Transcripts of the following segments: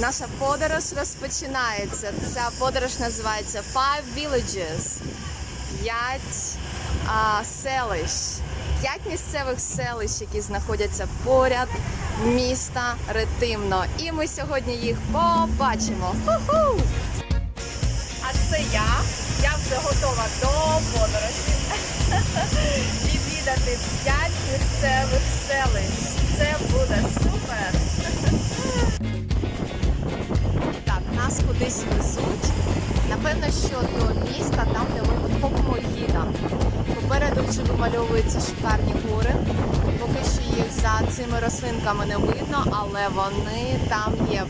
Наша подорож розпочинається. Ця подорож називається Five Villages. П'ять селищ. П'ять місцевих селищ, які знаходяться поряд міста Ретимно. І ми сьогодні їх побачимо. Ху-ху! А це я. Я вже готова до подорожі. Відвідати п'ять місцевих селищ. Це буде супер. Нас кудись везуть. Напевно, що до міста, там, де ми випадково їдемо. Попереду вже вимальовуються шикарні гори. Поки що їх за цими рослинками не видно, але вони там є.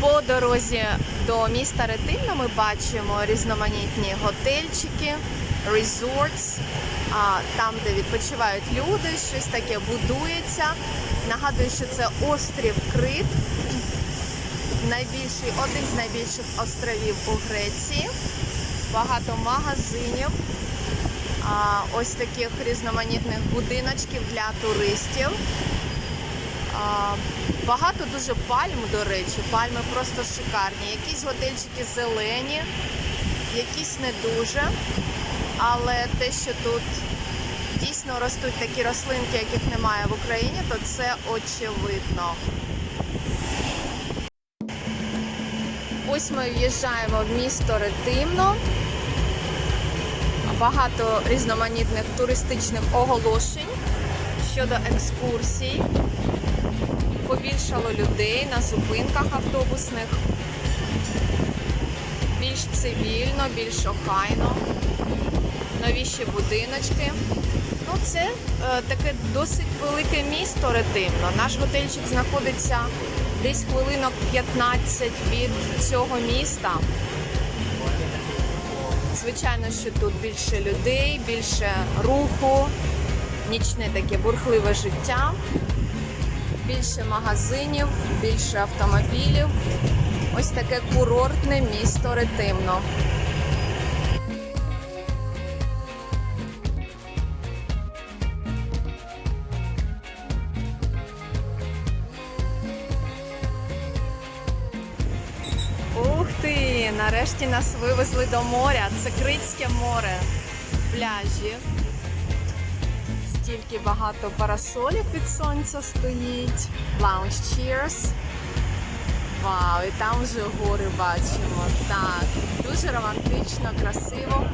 По дорозі до міста Ретильно ми бачимо різноманітні готельчики, resorts, там, де відпочивають люди, щось таке будується. Нагадую, що це острів Крит, найбільший, один з найбільших островів у Греції. Багато магазинів, ось таких різноманітних будиночків для туристів. Багато дуже пальм, до речі, пальми просто шикарні. Якісь готельчики зелені, якісь не дуже. Але те, що тут дійсно ростуть такі рослинки, яких немає в Україні, то це очевидно. Ось ми в'їжджаємо в місто Ретимно. Багато різноманітних туристичних оголошень щодо екскурсій. Побільшало людей на зупинках автобусних. Більш цивільно, більш охайно. Новіші будиночки. Ну, це е, таке досить велике місто Ретимно. Наш готельчик знаходиться десь хвилинок 15 від цього міста. Звичайно, що тут більше людей, більше руху, нічне таке бурхливе життя, більше магазинів, більше автомобілів. Ось таке курортне місто Ретимно. Нарешті нас вивезли до моря. Це Критське море. Пляжі. Стільки багато парасолів від сонця стоїть. Lounge chairs. Вау, і там вже гори бачимо. Так, дуже романтично, красиво.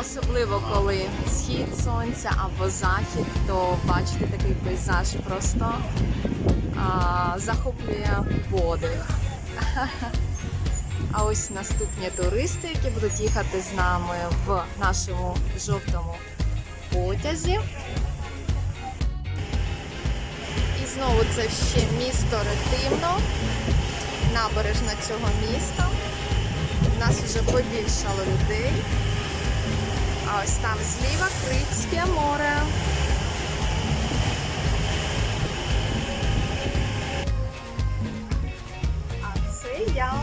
Особливо коли схід сонця або захід, то бачити такий пейзаж просто а, захоплює подих. А ось наступні туристи, які будуть їхати з нами в нашому жовтому потязі. І знову це ще місто Ретимно, набережна цього міста. У нас вже побільшало людей. А ось там зліва Критське море. А це я.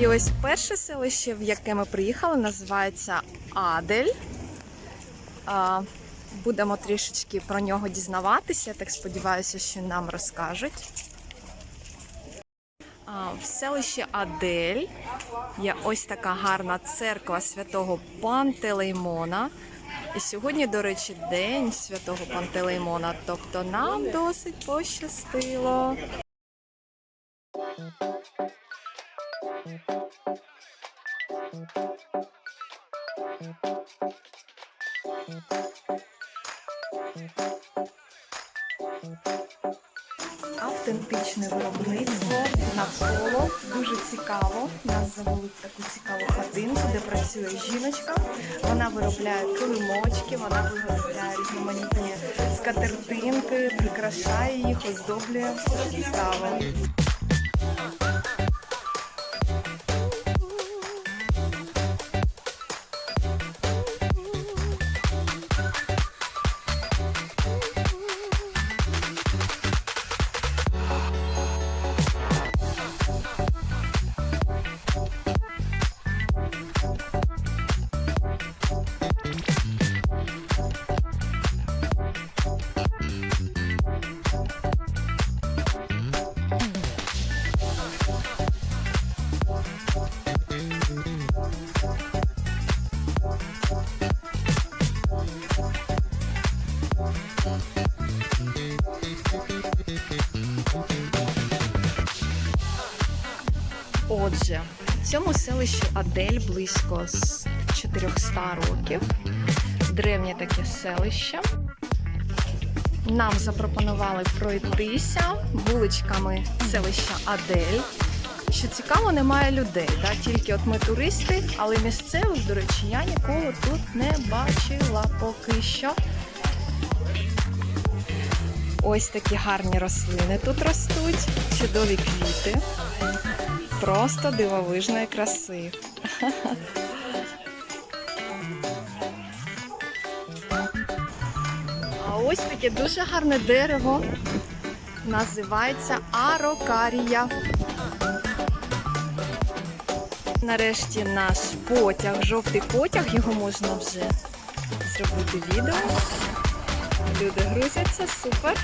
І ось перше селище, в яке ми приїхали, називається Адель. Будемо трішечки про нього дізнаватися. Так сподіваюся, що нам розкажуть. В селищі Адель є ось така гарна церква святого Пантелеймона. І сьогодні, до речі, день святого Пантелеймона. Тобто нам досить пощастило. Жіночка. Вона виробляє килимочки, вона виробляє різноманітні скатертинки, прикрашає їх, оздоблює. Дуже цьому селищу Адель близько з 400 років. Древнє таке селище. Нам запропонували пройтися вуличками селища Адель. Що цікаво, немає людей, да? тільки от ми туристи, але місцевих, до речі, я нікого тут не бачила поки що. Ось такі гарні рослини тут ростуть, чудові квіти. Просто дивовижної краси. А ось таке дуже гарне дерево. Називається арокарія. Нарешті наш потяг, жовтий потяг, його можна вже зробити відео. Люди грузяться, супер.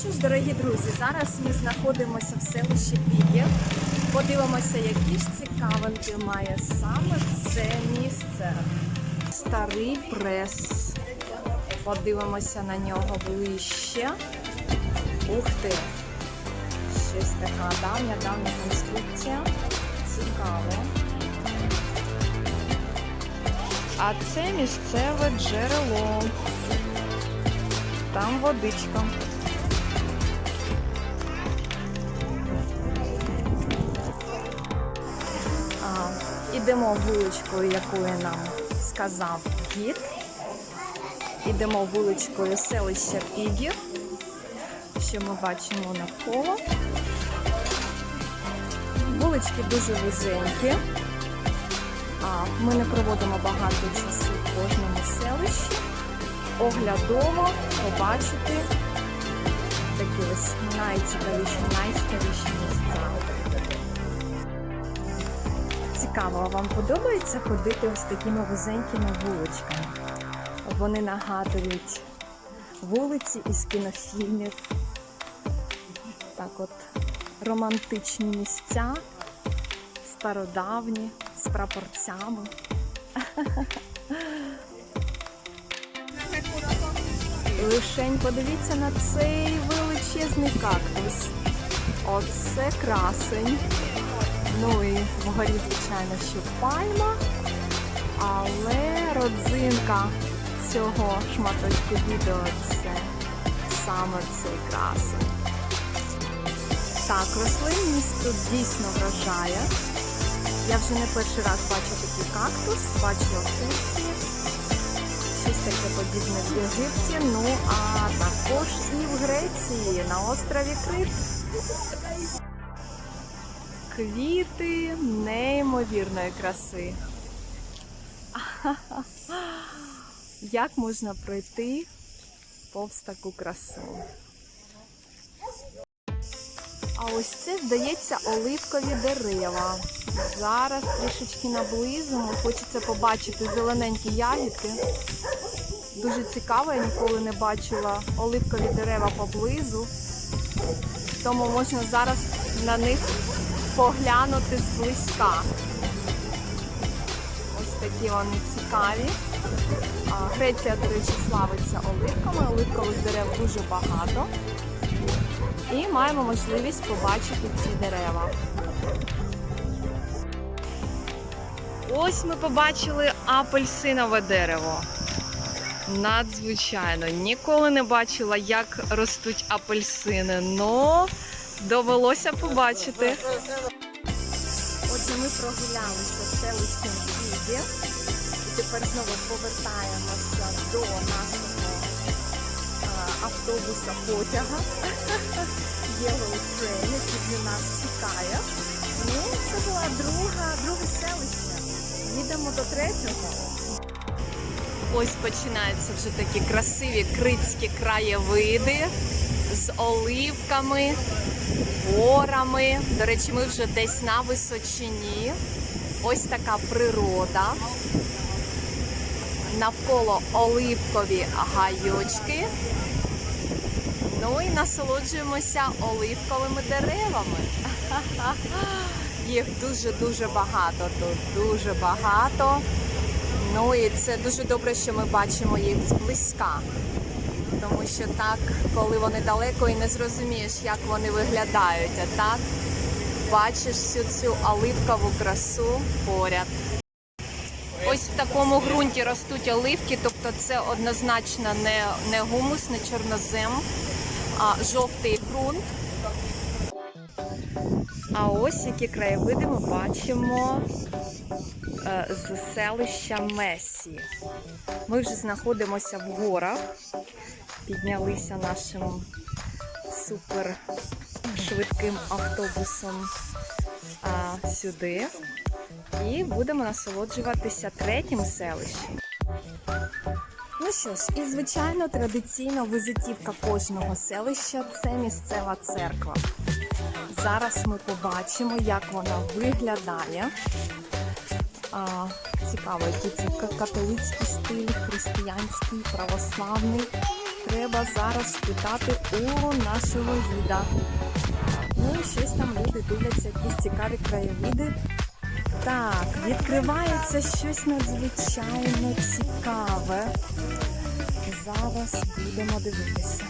Що ж, дорогі друзі, зараз ми знаходимося в селищі Піє. Подивимося, які ж цікавинки має саме це місце. Старий прес. Подивимося на нього ближче. Ух ти! Щось така давня, давня конструкція. Цікаво. А це місцеве джерело. Там водичка. Ідемо вуличкою, якою нам сказав гід. Ідемо вуличкою селища Пігір, що ми бачимо навколо. Вулички дуже вузенькі. Ми не проводимо багато часу в кожному селищі. Оглядово побачити такі ось найцікавіші, найстаріші Цікаво, вам подобається ходити ось такими вузенькими вуличками? Вони нагадують вулиці із кінофільмів. Так от романтичні місця, стародавні, з прапорцями. Лишень подивіться на цей величезний кактус. Оце красень. Ну і вгорі, звичайно, що пальма. Але родзинка цього шматочку відео це саме цей красень. Так, рослинність тут дійсно вражає. Я вже не перший раз бачу такий кактус, бачила в Турції. Щось таке подібне в Єгипті. Ну а також і в Греції на острові Крит. Квіти неймовірної краси. Як можна пройти повз таку красу? А ось це, здається, оливкові дерева. Зараз трішечки наблизимо. Хочеться побачити зелененькі ягідки. Дуже цікаво, я ніколи не бачила оливкові дерева поблизу. Тому можна зараз на них поглянути зблизька. Ось такі вони цікаві. Греція, до речі, славиться оливками. Оливкових дерев дуже багато. І маємо можливість побачити ці дерева. Ось ми побачили апельсинове дерево. Надзвичайно. Ніколи не бачила, як ростуть апельсини, но довелося побачити. Отже, ми прогулялися селищем Києві. І тепер знову повертаємося до нашого автобуса потяга. Train, який для нас чекає. Ну, це була друга, друге селище. Їдемо до третього. Ось починаються вже такі красиві критські краєвиди з оливками, горами. До речі, ми вже десь на височині. Ось така природа. Навколо оливкові гаючки. Ну і насолоджуємося оливковими деревами. Їх дуже-дуже багато тут, дуже багато. Ну і це дуже добре, що ми бачимо їх зблизька. Тому що так, коли вони далеко і не зрозумієш, як вони виглядають, а так бачиш всю цю оливкову красу поряд. Ось в такому ґрунті ростуть оливки, тобто це однозначно не, не гумус, не чорнозем, а жовтий ґрунт. А ось які краєвиди ми бачимо е, з селища Месі. Ми вже знаходимося в горах, піднялися нашим супер швидким автобусом а, сюди і будемо насолоджуватися третім селищем. Ну що ж, і звичайно, традиційно визитівка кожного селища це місцева церква. Зараз ми побачимо, як вона виглядає. А, цікаво, який це католицький стиль, християнський, православний. Треба зараз спитати у нашого гіда. Ну і щось там люди дивляться, якісь цікаві краєвиди. Так, відкривається щось надзвичайно цікаве. Зараз будемо дивитися.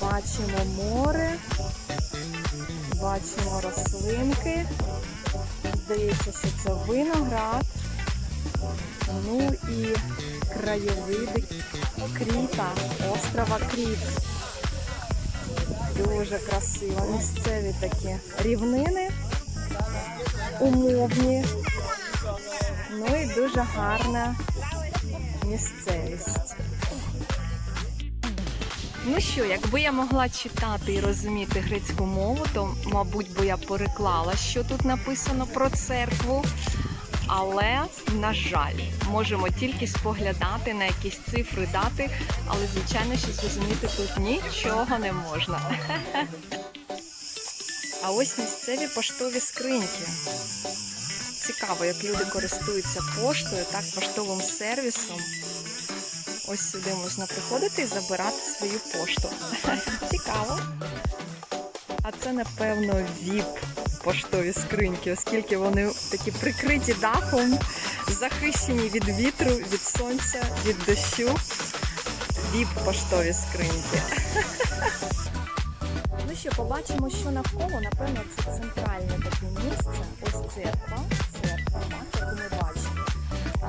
Бачимо море, бачимо рослинки. Здається, що це виноград. Ну і краєвиди Кріта, острова Кріт. Дуже красиво. Місцеві такі рівнини умовні. Ну і дуже гарна місцевість. Ну що, якби я могла читати і розуміти грецьку мову, то, мабуть, би я переклала, що тут написано про церкву. Але, на жаль, можемо тільки споглядати на якісь цифри, дати, але, звичайно, що зрозуміти тут нічого не можна. А ось місцеві поштові скриньки. Цікаво, як люди користуються поштою, так, поштовим сервісом. Ось сюди можна приходити і забирати свою пошту. Цікаво. А це, напевно, віп поштові скриньки, оскільки вони такі прикриті дахом, захищені від вітру, від сонця, від дощу. Віп поштові скриньки. Ну що, побачимо, що навколо, напевно, це центральне таке місце. Ось церква, церква, яку ми бачимо. А,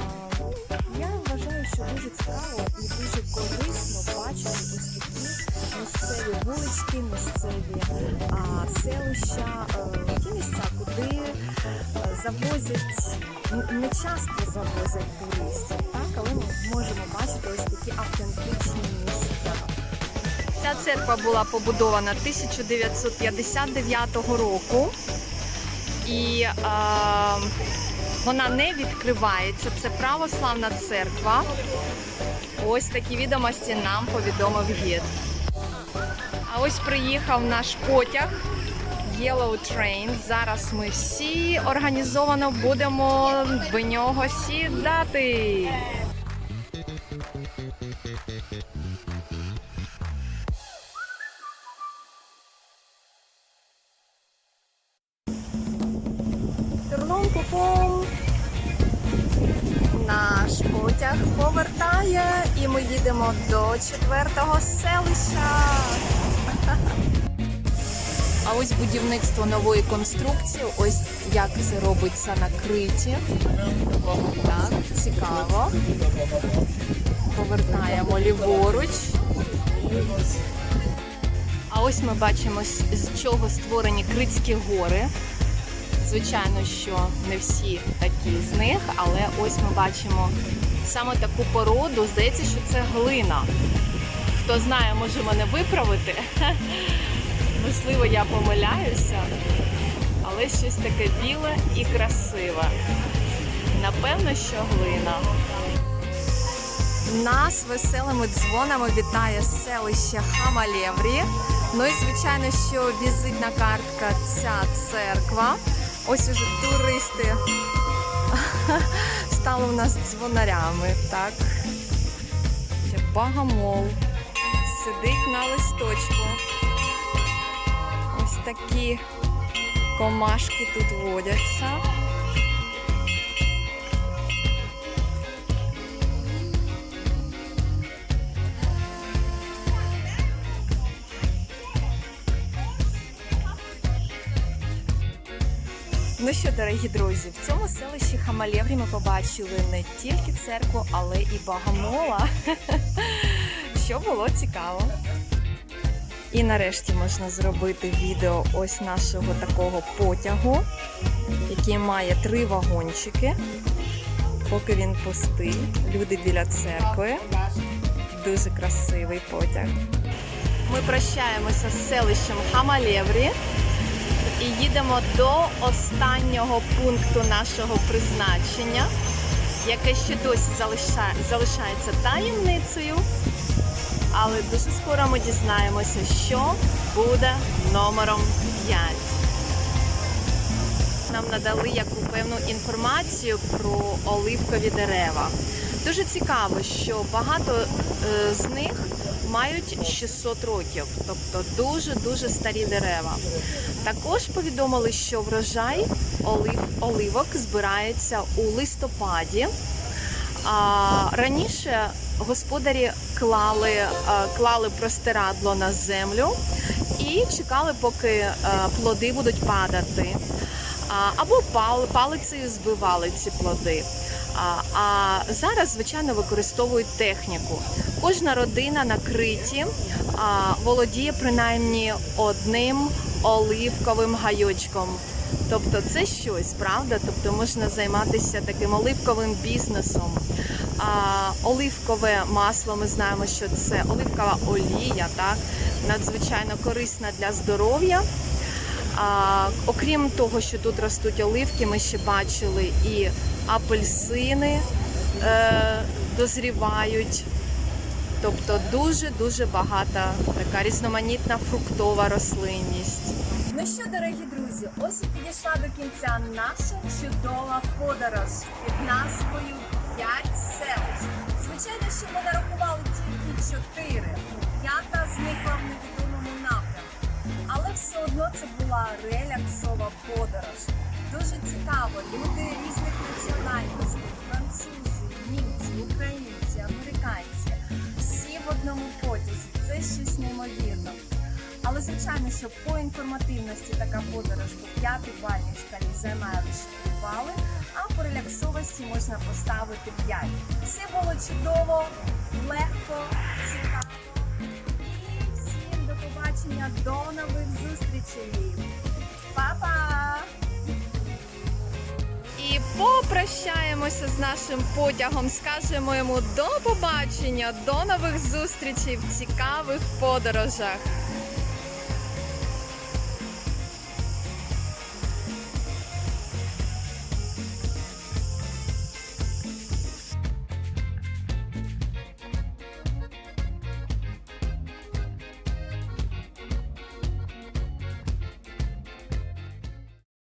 Я вважаю, що дуже цікаво і дуже корисно бачити ось такі місцеві вулички, місцеві а, селища, е, ті місця, куди е, завозять, не часто завозять туристів, так, але ми можемо бачити ось такі автентичні місця. Ця церква була побудована 1959 року. І е, вона не відкривається. Це православна церква. Ось такі відомості нам повідомив гід. А ось приїхав наш потяг Yellow Train. Зараз ми всі організовано будемо в нього сідати. Терлом-пупом. Наш потяг повертає і ми їдемо до четвертого селища. А ось будівництво нової конструкції. Ось як це робиться на криті. Так, цікаво. Повертаємо ліворуч. А ось ми бачимо, з- чого створені Критські гори. Звичайно, що не всі такі з них, але ось ми бачимо саме таку породу. Здається, що це глина. Хто знає, може мене виправити. Можливо, я помиляюся, але щось таке біле і красиве. Напевно, що глина. Нас веселими дзвонами вітає селище Хамалєврі. Ну і звичайно, що візитна картка ця церква. Ось уже туристи стали у нас дзвонарями, так? Багамол сидить на листочку. Ось такі комашки тут водяться. Ну що, дорогі друзі, в цьому селищі Хамалєврі ми побачили не тільки церкву, але і Богомола що було цікаво. І нарешті можна зробити відео ось нашого такого потягу, який має три вагончики. Поки він пустий, люди біля церкви. Дуже красивий потяг. Ми прощаємося з селищем Хамалєврі і їдемо до останнього пункту нашого призначення, яке ще досі залишається таємницею. Але дуже скоро ми дізнаємося, що буде номером 5. Нам надали яку певну інформацію про оливкові дерева. Дуже цікаво, що багато е, з них мають 600 років, тобто дуже-дуже старі дерева. Також повідомили, що врожай олив, оливок збирається у листопаді. А, раніше господарі клали, клали простирадло на землю і чекали, поки е, плоди будуть падати. Або пал, палицею збивали ці плоди. А зараз, звичайно, використовують техніку. Кожна родина на криті володіє принаймні одним оливковим гайочком. Тобто це щось, правда? Тобто можна займатися таким оливковим бізнесом. Оливкове масло, ми знаємо, що це оливкова олія, так надзвичайно корисна для здоров'я. А, окрім того, що тут ростуть оливки, ми ще бачили і апельсини е, дозрівають. Тобто дуже-дуже багата така різноманітна фруктова рослинність. Ну що, дорогі друзі, ось і підійшла до кінця наша чудова подорож під назвою Одно це була реляксова подорож. Дуже цікаво. Люди різних національностей, французи, німці, українці, американці. Всі в одному потязі. Це щось неймовірне. Але звичайно, що по інформативності така подорож по п'ятій бальній шкалі займає лише 3 бали, а по реляксовості можна поставити 5. Все було чудово, легко, цікаво. До нових зустрічей. Па-па! І попрощаємося з нашим потягом. Скажемо йому до побачення, до нових зустрічей в цікавих подорожах.